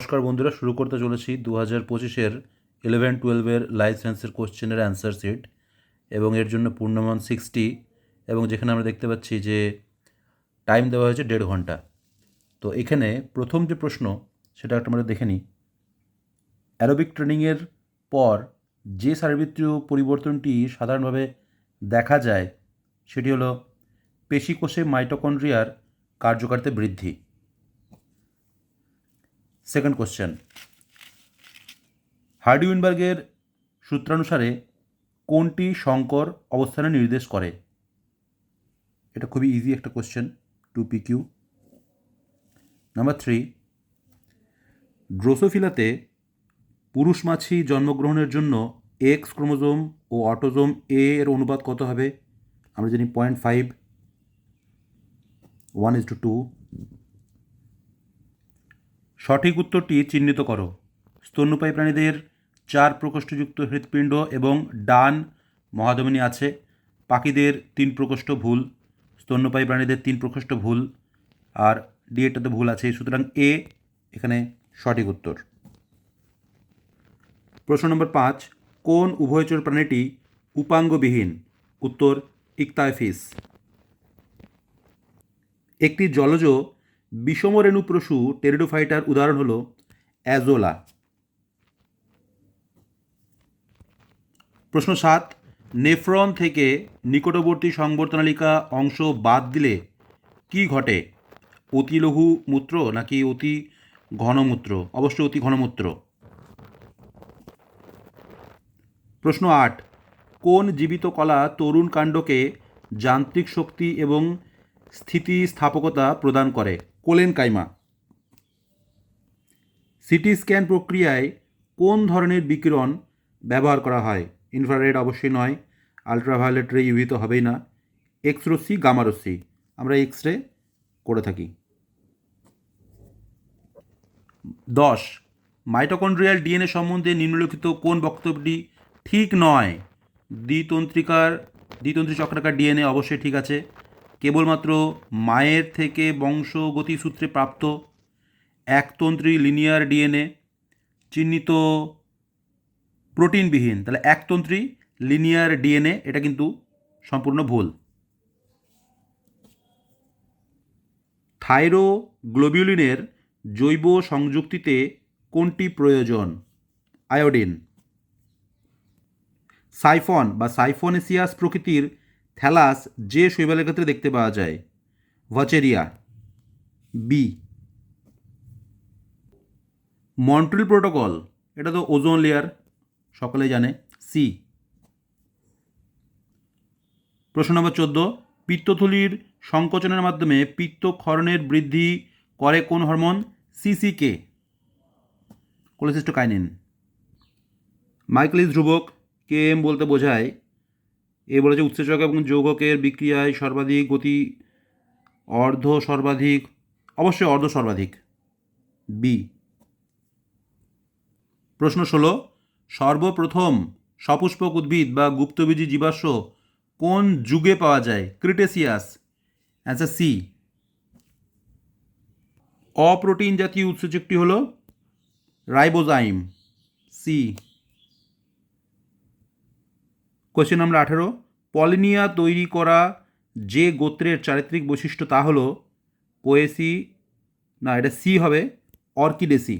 নমস্কার বন্ধুরা, শুরু করতে চলেছি দু হাজার পঁচিশের ইলেভেন টুয়েলভের লাইফ সায়েন্সের কোশ্চেনের অ্যান্সার শিট এবং এর জন্য পূর্ণমান সিক্সটি এবং যেখানে আমরা দেখতে পাচ্ছি যে টাইম দেওয়া হয়েছে দেড় ঘণ্টা। তো এখানে প্রথম যে প্রশ্ন, সেটা একটা আমরা দেখে নিই। অ্যারোবিক ট্রেনিংয়ের পর যে শারীরবৃত্তীয় পরিবর্তনটি সাধারণভাবে দেখা যায়, সেটি হলো পেশিকোষে মাইটোকন্ড্রিয়ার কার্যকারিতা বৃদ্ধি। Second question. হার্ডিউইনবার্গের সূত্রানুসারে কোনটি শঙ্কর অবস্থানে নির্দেশ করে? এটা খুবই ইজি একটা question two P Q number three ড্রোসোফিলাতে পুরুষ মাছি জন্মগ্রহণের জন্য এক্স ক্রোমোজোম ও অটোজোম এ এর অনুপাত কত হবে? আমরা জানি point five one is two two সঠিক উত্তরটি চিহ্নিত করো। স্তন্যপায়ী প্রাণীদের চার প্রকোষ্ঠযুক্ত হৃৎপিণ্ড এবং ডান মহাধমনী আছে। পাখিদের তিন প্রকোষ্ঠ ভুল, স্তন্যপায়ী প্রাণীদের তিন প্রকোষ্ঠ ভুল, আর ডি এটাতে ভুল আছে। সুতরাং এ এখানে সঠিক উত্তর। প্রশ্ন নম্বর পাঁচ, কোন উভয়চর প্রাণীটি উপাঙ্গবিহীন? উত্তর ইকতায়ফিস একটি জলজ বিষমরেণু প্রসূ টেরিডোফাইটার উদাহরণ হল অ্যাজোলা। প্রশ্ন সাত, নেফ্রন থেকে নিকটবর্তী সংবর্তনালিকা অংশ বাদ দিলে কি ঘটে? অতি লঘু মূত্র নাকি অতি ঘনমূত্র? অবশ্যই অতি ঘনমূত্র। প্রশ্ন আট, কোন জীবিত কলা তরুণ কাণ্ডকে যান্ত্রিক শক্তি এবং স্থিতিস্থাপকতা প্রদান করে? কোলেন কাইমা। সিটি স্ক্যান প্রক্রিয়ায় কোন ধরনের বিকিরণ ব্যবহার করা হয়? ইনফ্রারেড অবশ্যই নয়, আলট্রাভায়োলেট রে ইউভি তো হবেই না এক্স রশ্মি গামা আমরা এক্স রে করে থাকি। দশ, মাইটোকন্ড্রিয়াল ডিএনএ সম্বন্ধে নিম্নলিখিত কোন বক্তব্যটি ঠিক নয়? দ্বিতন্ত্রিকার, দ্বিতন্ত্রী চক্রাকার ডিএনএ অবশ্যই ঠিক আছে। কেবলমাত্র মায়ের থেকে বংশগতি সূত্রে প্রাপ্ত একতন্ত্রী লিনিয়ার ডিএনএ চিহ্নিত প্রোটিনবিহীন। তাহলে একতন্ত্রী লিনিয়ার ডিএনএ, এটা কিন্তু সম্পূর্ণ ভুল। থাইরোগ্লোবিউলিনের জৈব সংযুক্তিতে কোনটি প্রয়োজন? আয়োডিন। সাইফন বা সাইফোনেসিয়াস প্রকৃতির থ্যালাস যে শৈবালের ক্ষেত্রে দেখতে পাওয়া যায়। ভাচেরিয়া। বি। Montreal protocol. এটা তো ওজোন লেয়ার সকলে জানে। সি প্রশ্ন নম্বর চোদ্দ। পিত্তথলির সংকোচনের মাধ্যমে পিত্তক্ষরণের বৃদ্ধি করে কোন হরমোন? সিসিকে কোলেসিস্টোকাইনিন মাইকেলিস ধ্রুবক কে এম বলতে বোঝায় এ বলেছে উৎসেচক এবং যৌগকের বিক্রিয়ায় সর্বাধিক গতি, অর্ধ সর্বাধিক, অবশ্যই অর্ধ সর্বাধিক বি প্রশ্ন ষোলো, সর্বপ্রথম সপুষ্পক উদ্ভিদ বা গুপ্তবীজী জীবাশ্ম কোন যুগে পাওয়া যায়? ক্রিটেসিয়াস। অ্যান্সার সি অপ্রোটিন জাতীয় উৎসেচকটি হল রাইবোজাইম। সি কোয়েশ্চেন নাম্বার আঠেরো। পলিনিয়া তৈরি করা যে গোত্রের চারিত্রিক বৈশিষ্ট্য তা হলো পোয়েসি না, এটা সি হবে, অর্কিডেসি।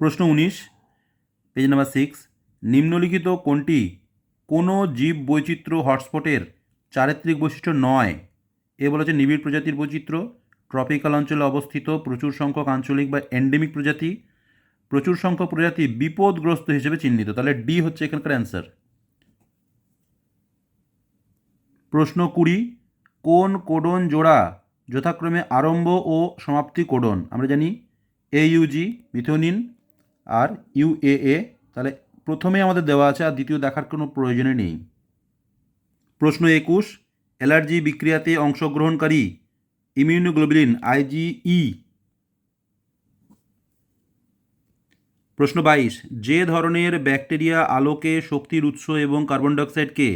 প্রশ্ন উনিশ পেজ নাম্বার সিক্স নিম্নলিখিত কোনটি কোনো জীব বৈচিত্র্য হটস্পটের চারিত্রিক বৈশিষ্ট্য নয়? এ বলেছে নিবিড় প্রজাতির বৈচিত্র্য ট্রপিক্যাল অঞ্চলে অবস্থিত প্রচুর সংখ্যক আঞ্চলিক বা এন্ডেমিক প্রজাতি প্রচুর সংখ্যক প্রজাতি বিপদগ্রস্ত হিসেবে চিহ্নিত। তাহলে ডি হচ্ছে এখানকার অ্যান্সার প্রশ্ন কুড়ি, কোন কোডন জোড়া যথাক্রমে আরম্ভ ও সমাপ্তি কোডন? আমরা জানি এ ইউজি মিথোনিন আর ইউএএ তাহলে প্রথমে আমাদের দেওয়া আছে, আর দ্বিতীয় দেখার কোনো প্রয়োজনে নেই। প্রশ্ন একুশ, অ্যালার্জি বিক্রিয়াতে অংশগ্রহণকারী ইমিউনোগ্লোবুলিন আইজিই প্রশ্ন বাইশ, যে ধরনের ব্যাকটেরিয়া আলোকে শক্তির উৎস এবং কার্বন ডাইঅক্সাইডকে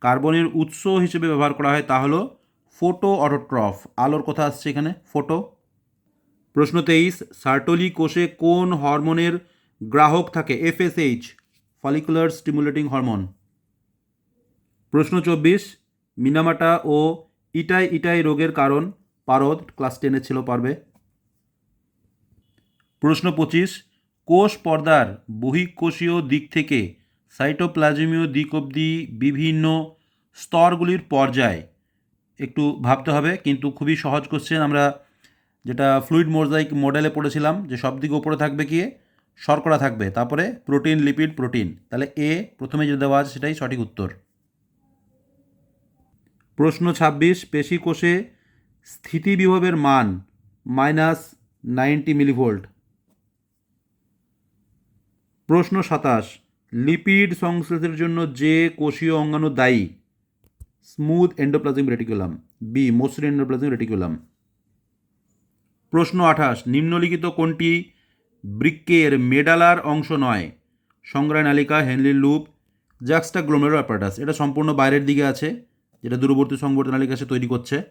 কার্বনের উৎস হিসেবে ব্যবহার করা হয় তা হলো ফোটো অটোট্রফ আলোর কথা আসছে এখানে, ফোটো। প্রশ্ন তেইশ, সার্টোলি কোষে কোন হরমোনের গ্রাহক থাকে? FSH, follicular stimulating hormone. প্রশ্ন চব্বিশ, মিনামাটা ও ইটাই ইটাই রোগের কারণ, পারদ, ক্লাস টেনে ছিল পারবে। প্রশ্ন পঁচিশ কোষ পর্দার বহিঃকোষীয় দিক থেকে সাইটোপ্লাজমীয় দিক অবধি বিভিন্ন স্তরগুলির পর্যায়। একটু ভাবতে হবে, কিন্তু খুবই সহজ কোশ্চেন আমরা যেটা ফ্লুইড মোজাইক মডেলে পড়েছিলাম, যে সব দিকে ওপরে থাকবে কি? শর্করা থাকবে। তারপরে প্রোটিন লিপিড প্রোটিন তাহলে এ প্রথমে যে দেওয়া আছে সেটাই সঠিক উত্তর। প্রশ্ন ছাব্বিশ পেশি কোষে স্থিতি বিভবের মান মাইনাস নাইনটি মিলিভোল্ট। প্রশ্ন সাতাশ, লিপিড সংশ্লেষের জন্য যে কোষীয় অঙ্গাণু দায়ী? Smooth endoplasmic reticulum. বি, মসৃণ এন্ডোপ্লাজমিক রেটিকুলাম। প্রশ্ন আঠাশ, নিম্নলিখিত কোনটি বৃক্কের মেডালার অংশ নয়? সংগ্রায় নালিকা হেনলি লুপ জাক্সটা গ্লোমেরো অ্যাপারাটাস এটা সম্পূর্ণ বাইরের দিকে আছে, যেটা দূরবর্তী সংবর্ধ নালিকা সে তৈরি করছে।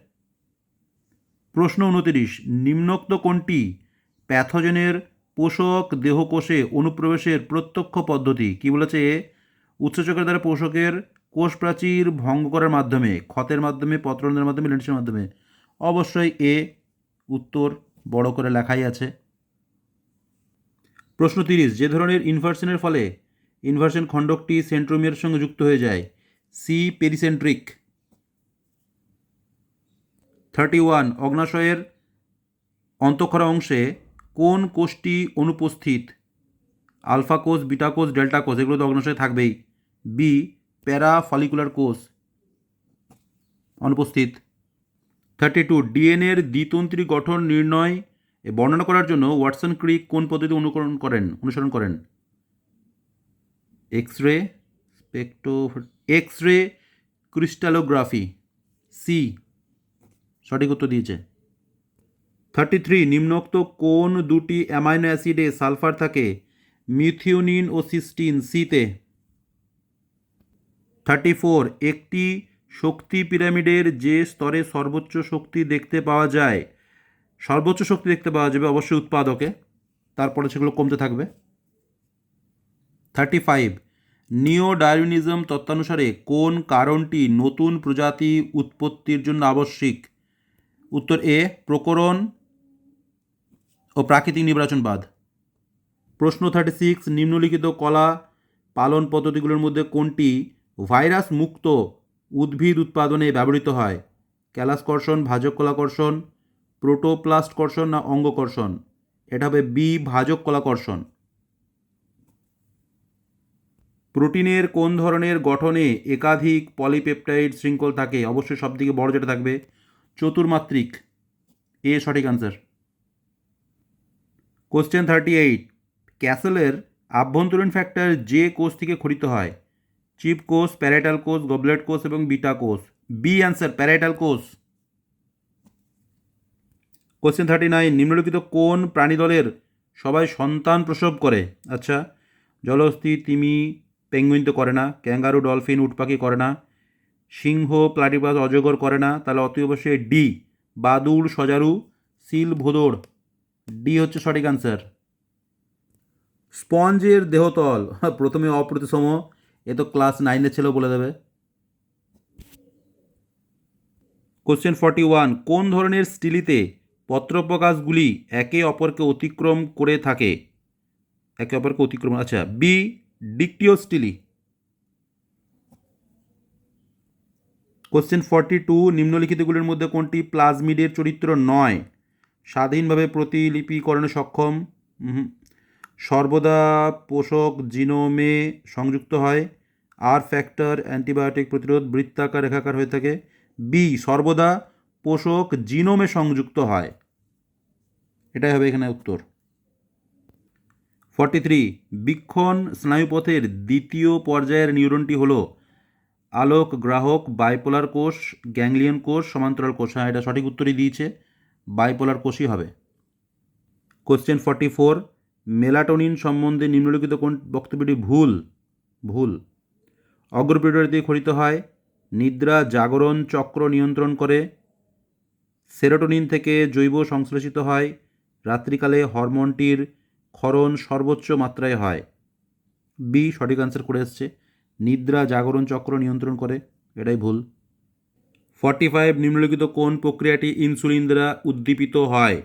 প্রশ্ন উনতিরিশ, নিম্নোক্ত কোনটি প্যাথোজেনের পোষক দেহকোষে অনুপ্রবেশের প্রত্যক্ষ পদ্ধতি কি বলেছে? এ উচ্চচকের দ্বারা পোষকের কোষ প্রাচীর ভঙ্গ করার মাধ্যমে, ক্ষতের মাধ্যমে পত্রনের মাধ্যমে, লেন্সের মাধ্যমে? অবশ্যই এ উত্তর বড় করে লেখাই আছে। প্রশ্ন তিরিশ, যে ধরনের ইনভার্সনের ফলে ইনভার্সন খণ্ডকটি সেন্ট্রোমিয়ার সঙ্গে যুক্ত হয়ে যায়, সি পেরিসেন্ট্রিক। থার্টি ওয়ান, অগ্নাশয়ের অন্তঃক্ষরা অংশে কোন কোষটি অনুপস্থিত? আলফা কোষ, বিটা কোষ, ডেল্টা কোষ, এগুলো তো অগ্নাশয়ে থাকবেই। বি প্যারা ফলিকুলার কোষ অনুপস্থিত। থার্টি টু ডিএনএর দ্বিতন্ত্রী গঠন নির্ণয় বর্ণনা করার জন্য ওয়াটসন ক্রিক কোন পদ্ধতি অনুকরণ করেন, অনুসরণ করেন? X ray spectro X ray crystallography C সঠিক উত্তর দিয়েছে। থার্টি থ্রি নিম্নোক্ত কোন দুটি অ্যামাইনো অ্যাসিডে সালফার থাকে? মিথিওনিন ও সিস্টিন সিতে থার্টি ফোর, একটি শক্তি পিরামিডের যে স্তরে সর্বোচ্চ শক্তি দেখতে পাওয়া যায়। সর্বোচ্চ শক্তি দেখতে পাওয়া যাবে অবশ্যই উৎপাদকে। তারপরে সেগুলো কমতে থাকবে। থার্টি ফাইভ নিও ডায়নিজম তত্ত্বানুসারে কোন কারণটি নতুন প্রজাতি উৎপত্তির জন্য আবশ্যিক? উত্তর এ, প্রকরণ ও প্রাকৃতিক নির্বাচনবাদ প্রশ্ন থার্টি সিক্স নিম্নলিখিত কলা পালন পদ্ধতিগুলোর মধ্যে কোনটি ভাইরাস মুক্ত উদ্ভিদ উৎপাদনে ব্যবহৃত হয়? ক্যালাসকর্ষণ ভাজক কলাকর্ষণ প্রোটোপ্লাস্ট কর্ষণ না অঙ্গকর্ষণ? এটা হবে বি ভাজক কলাকর্ষণ প্রোটিনের কোন ধরনের গঠনে একাধিক পলিপেপটাইড শৃঙ্খল থাকে? অবশ্যই সবথেকে বড় যেটা থাকবে, চতুর্মাত্রিক। এ সঠিক আনসার কোশ্চেন থার্টি এইট ক্যাসেলের আভ্যন্তরীণ ফ্যাক্টর যে কোষ থেকে খরিত হয়। চিপ কোষ প্যারাইটাল কোষ গবলেট কোষ এবং বিটা কোষ। বি অ্যান্সার প্যারাইটাল কোষ। কোশ্চেন থার্টি নাইন নিম্নলিখিত কোন প্রাণীদলের সবাই সন্তান প্রসব করে? আচ্ছা জলহস্তি, তিমি, পেঙ্গুইন তো করে না, ক্যাঙ্গারু, ডলফিন, উটপাখি করে না, সিংহ, প্লাটিপাস, অজগর করে না, তাহলে অতি অবশ্যই ডি বাদুড়, সজারু, সিল ভোদর ডি হচ্ছে সঠিক আনসার স্পঞ্জের দেহতল প্রথমে অপ্রতিসম, এ তো ক্লাস নাইনে ছিল বলে দেবে। কোশ্চেন ফর্টি ওয়ান কোন ধরনের স্টিলিতে পত্রপ্রকাশগুলি একে অপরকে অতিক্রম করে থাকে? একে অপরকে অতিক্রম আচ্ছা B, dictyostele. Question forty two নিম্নলিখিতগুলির মধ্যে কোনটি প্লাজমিডের চরিত্র নয়? স্বাধীনভাবে প্রতিলিপিকরণে সক্ষম। সর্বদা পোষক জিনোমে সংযুক্ত হয়। আর ফ্যাক্টর অ্যান্টিবায়োটিক প্রতিরোধ বৃত্তাকার, রেখাকার হয়ে থাকে। বি, সর্বদা পোষক জিনোমে সংযুক্ত হয়। এটাই হবে এখানে উত্তর। ফর্টি থ্রি, বিক্ষণ স্নায়ুপথের দ্বিতীয় পর্যায়ের নিউরনটি হলো আলোক গ্রাহক, বাইপোলার কোষ, গ্যাংলিয়ন কোষ, সমান্তরাল কোষ। হ্যাঁ এটা সঠিক উত্তরই দিয়েছে। বাইপোলার কোষই হবে। কোশ্চেন ফর্টি ফোর মেলাটোনিন সম্বন্ধে নিম্নলিখিত কোন বক্তব্যটি ভুল? ভুল। অগ্রপিরিয়ড দিয়ে খরিত হয়, নিদ্রা, জাগরণ, চক্র নিয়ন্ত্রণ করে। সেরোটোনিন থেকে জৈব সংশ্লেষিত হয়, রাত্রিকালে হরমোনটির ক্ষরণ সর্বোচ্চ মাত্রায় হয়। বি সঠিক আনসার করে এসছে। নিদ্রা, জাগরণ, চক্র নিয়ন্ত্রণ করে, এটাই ভুল। ফর্টি ফাইভ নিম্নলিখিত কোন প্রক্রিয়াটি ইনসুলিন দ্বারা উদ্দীপিত হয়?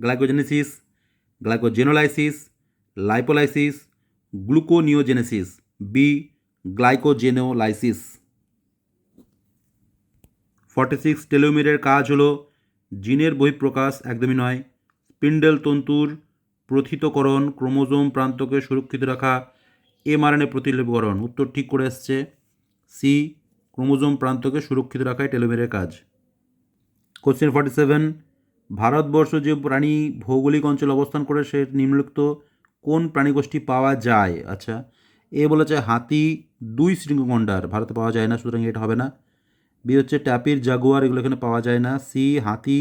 Glycogenesis, glycogenolysis, lipolysis, gluconeogenesis. B, glycogenolysis. Forty six টেলোমিরের কাজ হলো, জিনের বহিঃপ্রকাশ একদমই নয়, স্পিন্ডেল তন্তুর প্রথিতকরণ, ক্রোমোজোম প্রান্তকে সুরক্ষিত রাখা, এমআরএনএ প্রতিলিপিকরণ। উত্তর ঠিক করে এসছে। সি ক্রোমোজোম প্রান্তকে সুরক্ষিত রাখাই টেলোমিরের কাজ। কোশ্চেন ফর্টি সেভেন ভারতবর্ষ যে প্রাণী ভৌগোলিক অঞ্চলে অবস্থান করে সে নিম্নলিখিত কোন প্রাণীগোষ্ঠী পাওয়া যায়? আচ্ছা এ বলেছে হাতি, দুই শৃঙ্গগণ্ডার ভারতে পাওয়া যায় না, সুতরাং এটা হবে না। বি হচ্ছে ট্যাপির জাগুয়ার, এগুলো এখানে পাওয়া যায় না। সি হাতি,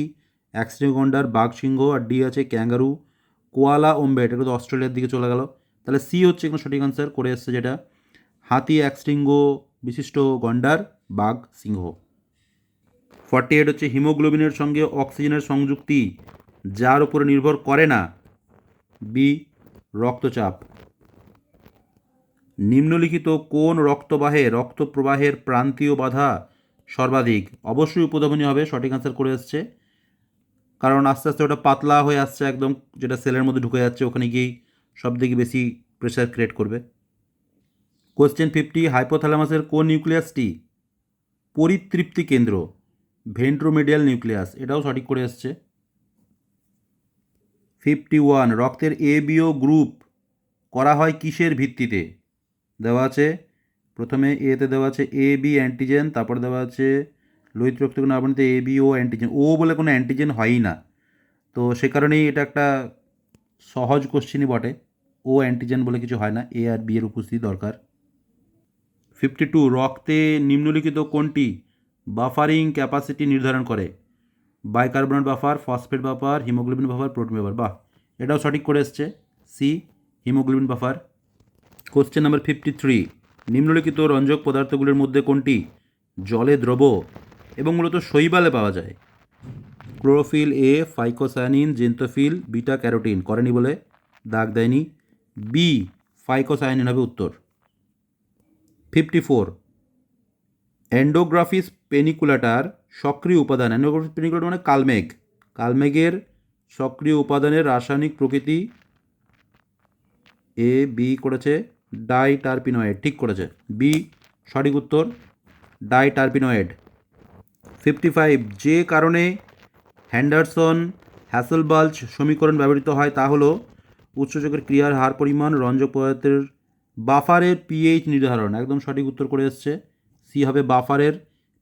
এক শৃঙ্গগণ্ডার বাঘ সিংহ আর ডি আছে ক্যাঙ্গারু, কোয়ালা, ওম্বেট এগুলো তো অস্ট্রেলিয়ার দিকে চলে গেল। তাহলে সি হচ্ছে এখানে সঠিক আনসার করে এসছে যেটা। হাতি, এক শৃঙ্গ বিশিষ্ট গণ্ডার বাঘ, সিংহ। ফর্টি এইট হচ্ছে হিমোগ্লোবিনের সঙ্গে অক্সিজেনের সংযুক্তি, যার উপরে নির্ভর করে না বি রক্তচাপ। নিম্নলিখিত কোন রক্তবাহে রক্ত প্রবাহের প্রান্তীয় বাধা সর্বাধিক? অবশ্যই উপধমনী হবে, সঠিক আনসার করে আসছে কারণ আস্তে আস্তে ওটা পাতলা হয়ে আসছে একদম, যেটা সেলের মধ্যে ঢুকে যাচ্ছে, ওখানে গিয়েই সব থেকে বেশি প্রেশার ক্রিয়েট করবে। কোশ্চেন ফিফটি হাইপোথ্যালামাসের কোন নিউক্লিয়াসটি পরিতৃপ্তি কেন্দ্র, ভেন্ট্রোমিডিয়াল নিউক্লিয়াস, এটাও সঠিক করে এসছে। ফিফটি ওয়ান, রক্তের এ বিও গ্রুপ করা হয় কিসের ভিত্তিতে? দেওয়া আছে, প্রথমে এতে দেওয়া আছে এ বি অ্যান্টিজেন তারপর দেওয়া আছে লোহিত রক্তকণা আবরণীতে এ বি ও অ্যান্টিজেন ও বলে কোনো অ্যান্টিজেন হয়ই না। তো সে কারণেই এটা একটা সহজ কোশ্চেনই বটে। ও অ্যান্টিজেন বলে কিছু হয় না এ আর বি এর উপস্থিতি দরকার। ফিফটি টু রক্তে নিম্নলিখিত কোনটি বাফারিং ক্যাপাসিটি নির্ধারণ করে? Bicarbonate buffer, phosphate buffer, haemoglobin buffer, protein buffer. বাহ, এটাও সঠিক করে এসছে। C, haemoglobin buffer. Question number fifty three, নিম্নলিখিত রঞ্জক পদার্থগুলির মধ্যে কোনটি জলে দ্রব এবং মূলত শৈবালে পাওয়া যায়? Chlorophyll A, phycocyanin xanthophyll beta carotene. করেনি বলে দাগ দেয়নি। বি, ফাইকোসায়ানিন হবে উত্তর। Fifty four. অ্যান্ডোগ্রাফিস পেনিকুলাটার সক্রিয় উপাদান। অ্যান্ডোগ্রাফিস পেনিকুলাটার মানে কালমেঘ। কালমেঘের সক্রিয় উপাদানের রাসায়নিক প্রকৃতি এ বি করেছে, ডাইটারপিনয়েড। ঠিক করেছে। বি সঠিক উত্তর, ডাইটারপিনয়েড। ফিফটি ফাইভ, যে কারণে হ্যান্ডারসন হ্যাসেলবাল্চ সমীকরণ ব্যবহৃত হয় তা হলো উৎসেচকের ক্রিয়ার হার পরিমাণ, রঞ্জক পদার্থের বাফারের পিএইচ নির্ধারণ, একদম সঠিক উত্তর করে এসছে। সি হবে বাফারের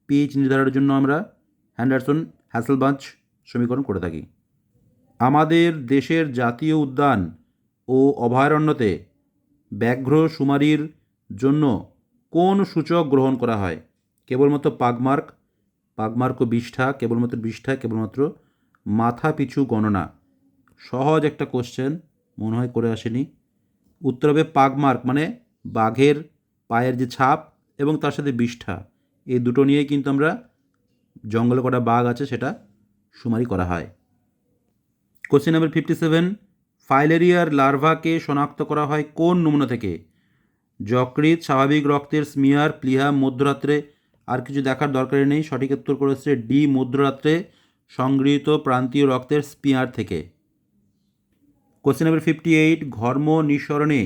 পিএইচ নির্ধারণের জন্য আমরা হ্যান্ডারসন হ্যাসেলবাঞ্চ সমীকরণ করে থাকি। আমাদের দেশের জাতীয় উদ্যান ও অভয়ারণ্যতে ব্যাঘ্র শুমারির জন্য কোন সূচক গ্রহণ করা হয়? কেবলমাত্র পাগমার্ক পাগমার্ক বিষ্ঠা, কেবলমাত্র বিষ্ঠা, কেবলমাত্র মাথা পিছু গণনা। সহজ একটা কোশ্চেন মনে হয় করে আসেনি। উত্তর হবে পাগমার্ক মানে বাঘের পায়ের যে ছাপ এবং তার সাথে বিষ্ঠা। এই দুটো নিয়েই কিন্তু আমরা জঙ্গলে কটা বাঘ আছে সেটা শুমারি করা হয়। কোশ্চেন নাম্বার ফিফটি সেভেন ফাইলেরিয়ার লার্ভাকে শনাক্ত করা হয় কোন নমুনা থেকে? যকৃৎ, স্বাভাবিক রক্তের স্মিয়ার, প্লিহা, মধ্যরাত্রে, আর কিছু দেখার দরকার নেই। সঠিক উত্তর করেছে ডি, মধ্যরাত্রে, সংগৃহীত প্রান্তীয় রক্তের স্পিয়ার থেকে। কোশ্চেন নাম্বার ফিফটি এইট ঘর্ম নিঃসরণে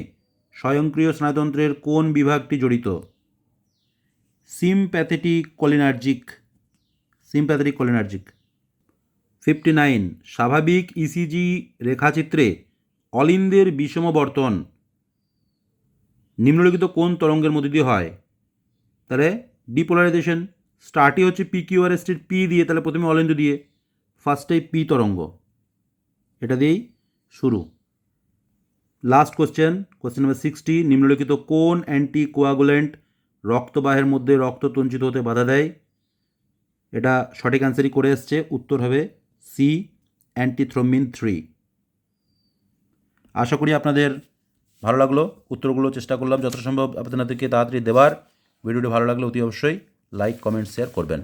স্বয়ংক্রিয় স্নায়ুতন্ত্রের কোন বিভাগটি জড়িত? Sympathetic cholinergic sympathetic cholinergic fifty nine স্বাভাবিক ইসিজি রেখাচিত্রে অলিন্দের বিষম বর্তন। নিম্নলিখিত কোন তরঙ্গের মধ্যে দিয়ে হয়? তাহলে ডিপোলারাইজেশন স্টার্টই হচ্ছে পি কিউ আর এসটির পি দিয়ে তাহলে প্রথমে অলিন্দ দিয়ে ফার্স্টেই পি তরঙ্গ। এটা দিয়েই শুরু। Last question question number sixty নিম্নলিখিত কোন অ্যান্টি কোয়াগুলেন্ট রক্তবাহের মধ্যে রক্ত তঞ্চিত হতে বাধা দেয়? এটা সঠিক অ্যান্সারই করে এসছে। উত্তর হবে সি অ্যান্টিথ্রোমিন থ্রি আশা করি আপনাদের ভালো লাগল। উত্তরগুলো চেষ্টা করলাম যত সম্ভব আপনাদেরকে তাড়াতাড়ি দেওয়ার ভিডিওটি ভালো লাগলে অতি অবশ্যই লাইক কমেন্ট শেয়ার করবেন।